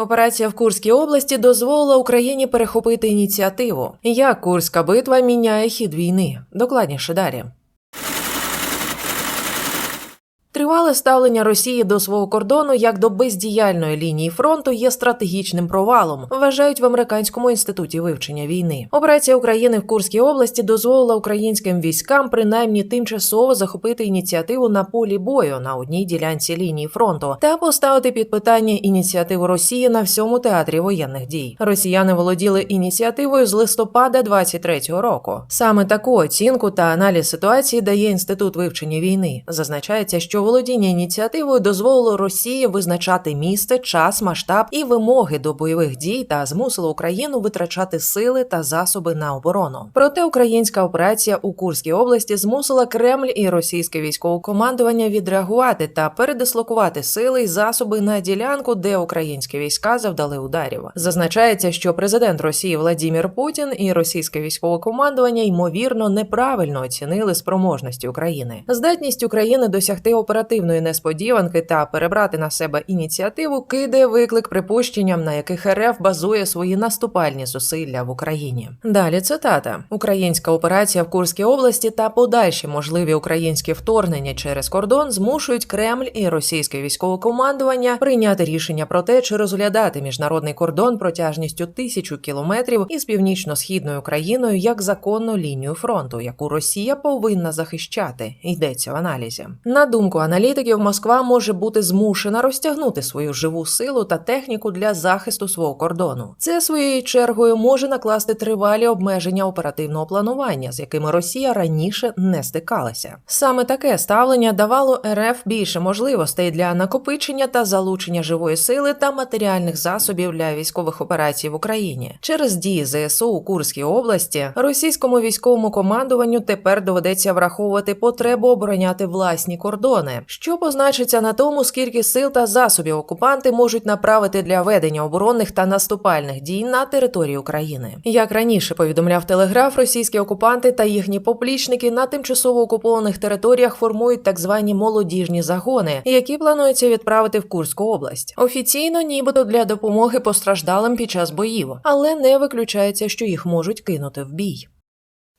Операція в Курській області дозволила Україні перехопити ініціативу. Як Курська битва міняє хід війни? Докладніше далі. Тривале ставлення Росії до свого кордону як до бездіяльної лінії фронту є стратегічним провалом, вважають в американському інституті вивчення війни. Операція України в Курській області дозволила українським військам принаймні тимчасово захопити ініціативу на полі бою на одній ділянці лінії фронту та поставити під питання ініціативу Росії на всьому театрі воєнних дій. Росіяни володіли ініціативою з листопада 23-го року. Саме таку оцінку та аналіз ситуації дає інститут вивчення війни. Зазначається, що володіння ініціативою дозволило Росії визначати місце, час, масштаб і вимоги до бойових дій та змусило Україну витрачати сили та засоби на оборону. Проте українська операція у Курській області змусила Кремль і російське військове командування відреагувати та передислокувати сили й засоби на ділянку, де українські війська завдали ударів. Зазначається, що президент Росії Владімір Путін і російське військове командування ймовірно неправильно оцінили спроможності України. Здатність України досягти оперативної несподіванки та перебрати на себе ініціативу кидає виклик припущенням, на яких РФ базує свої наступальні зусилля в Україні. Далі цитата: Українська операція в Курській області та подальші можливі українські вторгнення через кордон змушують Кремль і російське військове командування прийняти рішення про те, чи розглядати міжнародний кордон протяжністю тисячу кілометрів із північно-східною Україною як законну лінію фронту, яку Росія повинна захищати. Йдеться в аналізі. На думку аналітиків, Москва може бути змушена розтягнути свою живу силу та техніку для захисту свого кордону. Це своєю чергою може накласти тривалі обмеження оперативного планування, з якими Росія раніше не стикалася. Саме таке ставлення давало РФ більше можливостей для накопичення та залучення живої сили та матеріальних засобів для військових операцій в Україні. Через дії ЗСУ у Курській області російському військовому командуванню тепер доведеться враховувати потребу обороняти власні кордони, що позначиться на тому, скільки сил та засобів окупанти можуть направити для ведення оборонних та наступальних дій на території України. Як раніше повідомляв телеграф, російські окупанти та їхні поплічники на тимчасово окупованих територіях формують так звані молодіжні загони, які планується відправити в Курську область. Офіційно, нібито для допомоги постраждалим під час боїв, але не виключається, що їх можуть кинути в бій.